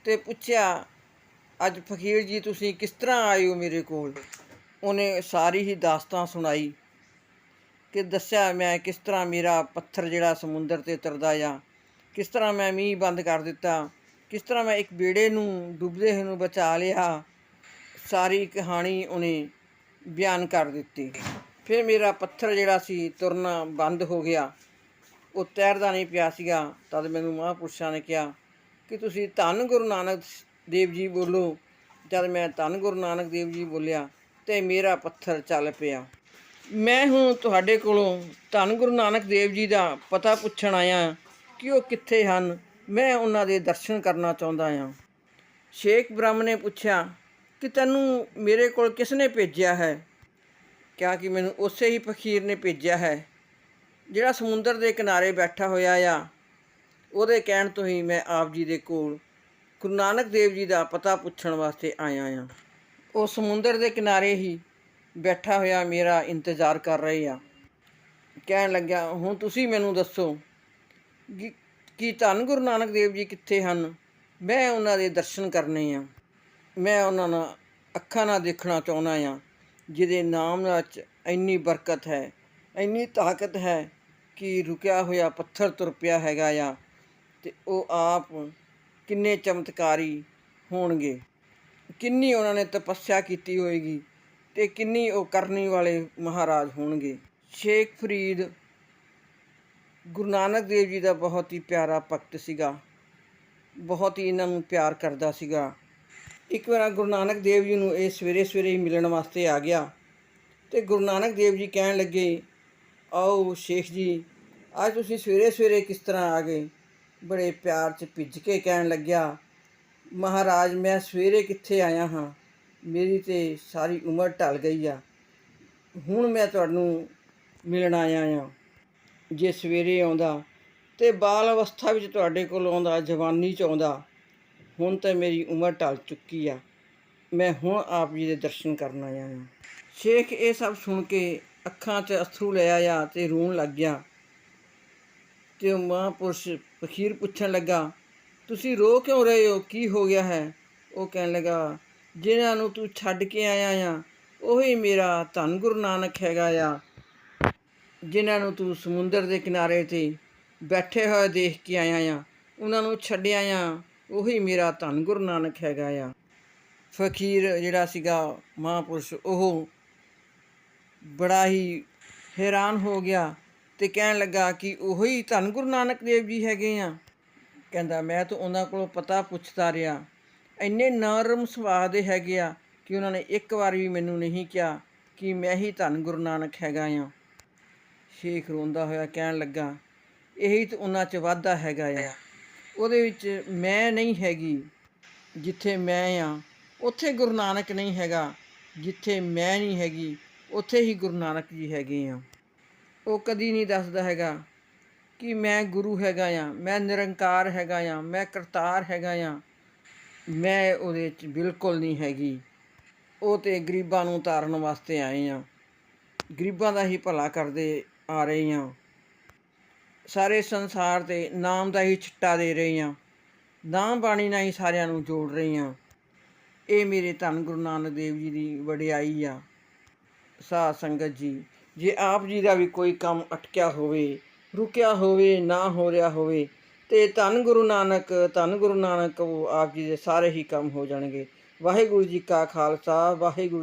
ਤੇ ਪੁੱਛਿਆ, ਅੱਜ ਫਕੀਰ ਜੀ, ਤੁਸੀਂ ਕਿਸ ਤਰ੍ਹਾਂ ਆਏ ਹੋ ਮੇਰੇ ਕੋਲ? ਉਹਨੇ ਸਾਰੀ ਹੀ ਦਾਸਤਾਂ ਸੁਣਾਈ ਕਿ ਦੱਸਿਆ, ਮੈਂ ਕਿਸ ਤਰ੍ਹਾਂ ਮੇਰਾ ਪੱਥਰ ਜਿਹੜਾ ਸਮੁੰਦਰ ਤੇ ਤਰਦਾ ਆ, ਕਿਸ ਤਰ੍ਹਾਂ ਮੈਂ ਮੀਂਹ ਬੰਦ ਕਰ ਦਿੱਤਾ, ਕਿਸ ਤਰ੍ਹਾਂ ਮੈਂ ਇੱਕ ਬੇੜੇ ਨੂੰ, ਡੁੱਬਦੇ ਹੋਏ ਨੂੰ ਬਚਾ ਲਿਆ ਸਾਰੀ ਕਹਾਣੀ ਉਹਨੇ ਬਿਆਨ ਕਰ ਦਿੱਤੀ। ਫਿਰ ਮੇਰਾ ਪੱਥਰ ਜਿਹੜਾ ਸੀ ਤੁਰਨਾ ਬੰਦ ਹੋ ਗਿਆ। ਉਹ ਤੈਰਦਾ ਨਹੀਂ ਪਿਆ ਸੀਗਾ। ਤਦ ਮੈਨੂੰ ਮਹਾਂਪੁਰਸ਼ਾਂ ਨੇ ਕਿਹਾ ਕਿ ਤੁਸੀਂ ਧੰਨ ਗੁਰੂ ਨਾਨਕ ਦੇਵ ਜੀ ਬੋਲੋ। ਜਦ ਮੈਂ ਧੰਨ ਗੁਰੂ ਨਾਨਕ ਦੇਵ ਜੀ ਬੋਲਿਆ ਤੇ ਮੇਰਾ ਪੱਥਰ ਚੱਲ ਪਿਆ। ਮੈਂ ਹੁਣ ਤੁਹਾਡੇ ਕੋਲੋਂ ਧੰਨ ਗੁਰੂ ਨਾਨਕ ਦੇਵ ਜੀ ਦਾ ਪਤਾ ਪੁੱਛਣ ਆਇਆ ਕਿ ਉਹ ਕਿੱਥੇ ਹਨ। ਮੈਂ ਉਹਨਾਂ ਦੇ ਦਰਸ਼ਨ ਕਰਨਾ ਚਾਹੁੰਦਾ ਹਾਂ ਸ਼ੇਖ ਬ੍ਰਹਮ ਨੇ ਪੁੱਛਿਆ ਕਿ ਤੈਨੂੰ ਮੇਰੇ ਕੋਲ ਕਿਸ ਨੇ ਭੇਜਿਆ ਹੈ? ਕਿਹਾ ਕਿ ਮੈਨੂੰ ਉਸੇ ਹੀ ਫਕੀਰ ਨੇ ਭੇਜਿਆ ਹੈ, ਜਿਹੜਾ ਸਮੁੰਦਰ ਦੇ ਕਿਨਾਰੇ ਬੈਠਾ ਹੋਇਆ ਆ। ਉਹਦੇ ਕਹਿਣ ਤੋਂ ਹੀ ਮੈਂ ਆਪ ਜੀ ਦੇ ਕੋਲ ਗੁਰੂ ਨਾਨਕ ਦੇਵ ਜੀ ਦਾ ਪਤਾ ਪੁੱਛਣ ਵਾਸਤੇ ਆਇਆ ਆ। ਉਹ ਸਮੁੰਦਰ ਦੇ ਕਿਨਾਰੇ ਹੀ ਬੈਠਾ ਹੋਇਆ ਮੇਰਾ ਇੰਤਜ਼ਾਰ ਕਰ ਰਹੇ ਆ। ਕਹਿਣ ਲੱਗਿਆ, ਹੁਣ ਤੁਸੀਂ ਮੈਨੂੰ ਦੱਸੋ ਕਿ ਕੀ ਧੰਨ ਗੁਰੂ ਨਾਨਕ ਦੇਵ ਜੀ ਕਿੱਥੇ ਹਨ? ਮੈਂ ਉਹਨਾਂ ਦੇ ਦਰਸ਼ਨ ਕਰਨੇ ਆ। ਮੈਂ ਉਹਨਾਂ ਨਾਲ ਅੱਖਾਂ ਨਾਲ ਦੇਖਣਾ ਚਾਹੁੰਦਾ ਆ ਜਿਹਦੇ ਨਾਮ ਵਿੱਚ ਇੰਨੀ ਬਰਕਤ ਹੈ, ਇੰਨੀ ਤਾਕਤ ਹੈ ਕਿ ਰੁਕਿਆ ਹੋਇਆ ਪੱਥਰ ਤੁਰ ਪਿਆ ਹੈਗਾ ਆ ਤੇ ਉਹ ਆਪ ਕਿੰਨੇ ਚਮਤਕਾਰੀ ਹੋਣਗੇ। ਕਿੰਨੀ ਉਹਨਾਂ ਨੇ ਤਪੱਸਿਆ ਕੀਤੀ ਹੋਏਗੀ ਤੇ ਕਿੰਨੀ ਉਹ ਕਰਨੀ ਵਾਲੇ ਮਹਾਰਾਜ ਹੋਣਗੇ। ਸ਼ੇਖ ਫਰੀਦ ਗੁਰੂ ਨਾਨਕ ਦੇਵ ਜੀ ਦਾ ਬਹੁਤ ਹੀ ਪਿਆਰਾ ਭਗਤ ਸੀਗਾ, ਬਹੁਤ ਹੀ ਇਹਨਾਂ ਨੂੰ ਪਿਆਰ ਕਰਦਾ ਸੀਗਾ। ਇੱਕ ਵਾਰ ਗੁਰੂ ਨਾਨਕ ਦੇਵ ਜੀ ਨੂੰ ਇਹ ਸਵੇਰੇ ਸਵੇਰੇ ਹੀ ਮਿਲਣ ਵਾਸਤੇ ਆ ਗਿਆ ਤੇ ਗੁਰੂ ਨਾਨਕ ਦੇਵ ਜੀ ਕਹਿਣ ਲੱਗੇ, ਆਓ ਸ਼ੇਖ ਜੀ, ਅੱਜ ਤੁਸੀਂ ਸਵੇਰੇ ਸਵੇਰੇ ਕਿਸ ਤਰ੍ਹਾਂ ਆ ਗਏ? ਬੜੇ ਪਿਆਰ 'ਚ ਭਿੱਜ ਕੇ ਕਹਿਣ ਲੱਗਿਆ, ਮਹਾਰਾਜ, ਮੈਂ ਸਵੇਰੇ ਕਿੱਥੇ ਆਇਆ ਹਾਂ? ਮੇਰੀ ਤੇ ਸਾਰੀ ਉਮਰ ਢਲ ਗਈ ਆ। ਹੁਣ ਮੈਂ ਤੁਹਾਨੂੰ ਮਿਲਣ ਆਇਆ ਆ ਜੇ ਸਵੇਰੇ ਆਉਂਦਾ ਤੇ ਬਾਲ ਅਵਸਥਾ ਵਿੱਚ ਤੁਹਾਡੇ ਕੋਲ ਆਉਂਦਾ, ਜਵਾਨੀ 'ਚ ਆਉਂਦਾ ਹੁਣ ਤਾਂ ਮੇਰੀ ਉਮਰ ਢਲ ਚੁੱਕੀ ਆ। ਮੈਂ ਹੁਣ ਆਪ ਜੀ ਦੇ ਦਰਸ਼ਨ ਕਰਨ ਆਇਆ ਹਾਂ। ਸ਼ੇਖ ਇਹ ਸਭ ਸੁਣ ਕੇ ਅੱਖਾਂ 'ਚ ਅਥਰੂ ਲੈ ਆਇਆ ਤੇ ਰੋਣ ਲੱਗ ਗਿਆ। ਤੇ ਉਹ ਮਹਾਂਪੁਰਸ਼ ਫਕੀਰ ਪੁੱਛਣ ਲੱਗਾ, ਤੁਸੀਂ ਰੋ ਕਿਉਂ ਰਹੇ ਹੋ? ਕੀ ਹੋ ਗਿਆ ਹੈ? ਉਹ ਕਹਿਣ ਲੱਗਾ ਜਿਨ੍ਹਾਂ ਨੂੰ ਤੂੰ ਛੱਡ ਕੇ ਆਇਆ ਆ, ਉਹੀ ਮੇਰਾ ਧੰਨ ਗੁਰੂ ਨਾਨਕ ਹੈਗਾ ਆ। ਜਿਨ੍ਹਾਂ ਨੂੰ ਤੂੰ ਸਮੁੰਦਰ ਦੇ ਕਿਨਾਰੇ ਤੇ ਬੈਠੇ ਹੋਏ ਦੇਖ ਕੇ ਆਇਆ ਆ, ਉਹਨਾਂ ਨੂੰ ਛੱਡਿਆ ਆ। ਉਹੀ ਮੇਰਾ ਧੰਨ ਗੁਰੂ ਨਾਨਕ ਹੈਗਾ ਆ। ਫਕੀਰ ਜਿਹੜਾ ਸੀਗਾ ਮਹਾਂਪੁਰਸ਼, ਉਹ ਬੜਾ ਹੀ ਹੈਰਾਨ ਹੋ ਗਿਆ ਤੇ ਕਹਿਣ ਲੱਗਾ ਕਿ ਉਹੀ ਧੰਨ ਗੁਰੂ ਨਾਨਕ ਦੇਵ ਜੀ ਹੈਗੇ ਆ। ਕਹਿੰਦਾ, ਮੈਂ ਤਾਂ ਉਹਨਾਂ ਕੋਲੋਂ ਪਤਾ ਪੁੱਛਦਾ ਰਿਹਾ। ਇੰਨੇ ਨਰਮ ਸੁਭਾਅ ਦੇ ਹੈਗੇ ਆ ਕਿ ਉਹਨਾਂ ਨੇ ਇੱਕ ਵਾਰ ਵੀ ਮੈਨੂੰ ਨਹੀਂ ਕਿਹਾ ਕਿ ਮੈਂ ਹੀ ਧੰਨ ਗੁਰੂ ਨਾਨਕ ਹੈਗਾ ਆ। ਸ਼ੇਖ ਰੋਂਦਾ ਹੋਇਆ ਕਹਿਣ ਲੱਗਾ, ਇਹੀ ਤਾਂ ਉਹਨਾਂ 'ਚ ਵਾਧਾ ਹੈਗਾ ਆ। ਉਹਦੇ ਵਿੱਚ ਮੈਂ ਨਹੀਂ ਹੈਗੀ ਜਿੱਥੇ ਮੈਂ ਆ। ਉੱਥੇ ਗੁਰੂ ਨਾਨਕ ਨਹੀਂ ਹੈਗਾ। ਜਿੱਥੇ ਮੈਂ ਨਹੀਂ ਹੈਗੀ, ਉੱਥੇ ਹੀ ਗੁਰੂ ਨਾਨਕ ਜੀ ਹੈਗੇ ਆ। ਉਹ ਕਦੀ ਨਹੀਂ ਦੱਸਦਾ ਹੈਗਾ ਕਿ ਮੈਂ ਗੁਰੂ ਹੈਗਾ ਆ, ਮੈਂ ਨਿਰੰਕਾਰ ਹੈਗਾ ਆ, ਮੈਂ ਕਰਤਾਰ ਹੈਗਾ ਆ। ਮੈਂ ਉਹਦੇ 'ਚ ਬਿਲਕੁਲ ਨਹੀਂ ਹੈਗੀ। ਉਹ ਤੇ ਗਰੀਬਾਂ ਨੂੰ ਤਾਰਨ ਵਾਸਤੇ ਆਏ ਆ। ਗਰੀਬਾਂ ਦਾ ਹੀ ਭਲਾ ਕਰਦੇ ਆ ਰਹੇ ਆ। ਸਾਰੇ ਸੰਸਾਰ ਤੇ ਨਾਮ ਦਾ ਹੀ ਛਿੱਟਾ ਦੇ ਰਹੇ ਹਾਂ ਨਾਮ ਬਾਣੀ ਨਾਲ ਹੀ ਸਾਰਿਆਂ ਨੂੰ ਜੋੜ ਰਹੀ ਹਾਂ ਇਹ ਮੇਰੇ ਧੰਨ ਗੁਰੂ ਨਾਨਕ ਦੇਵ ਜੀ ਦੀ ਵਡਿਆਈ ਆ। ਸਾਧ ਸੰਗਤ ਜੀ, ਜੇ ਆਪ ਜੀ ਦਾ ਵੀ ਕੋਈ ਕੰਮ ਅਟਕਿਆ ਹੋਵੇ, ਰੁਕਿਆ ਹੋਵੇ, ਨਾ ਹੋ ਰਿਹਾ ਹੋਵੇ, ਤੇ ਧੰਨ ਗੁਰੂ ਨਾਨਕ, ਧੰਨ ਗੁਰੂ ਨਾਨਕ, ਉਹ ਆਪ ਜੀ ਦੇ ਸਾਰੇ ਹੀ ਕੰਮ ਹੋ ਜਾਣਗੇ। ਵਾਹਿਗੁਰੂ ਜੀ ਕਾ ਖਾਲਸਾ, ਵਾਹਿਗੁਰੂ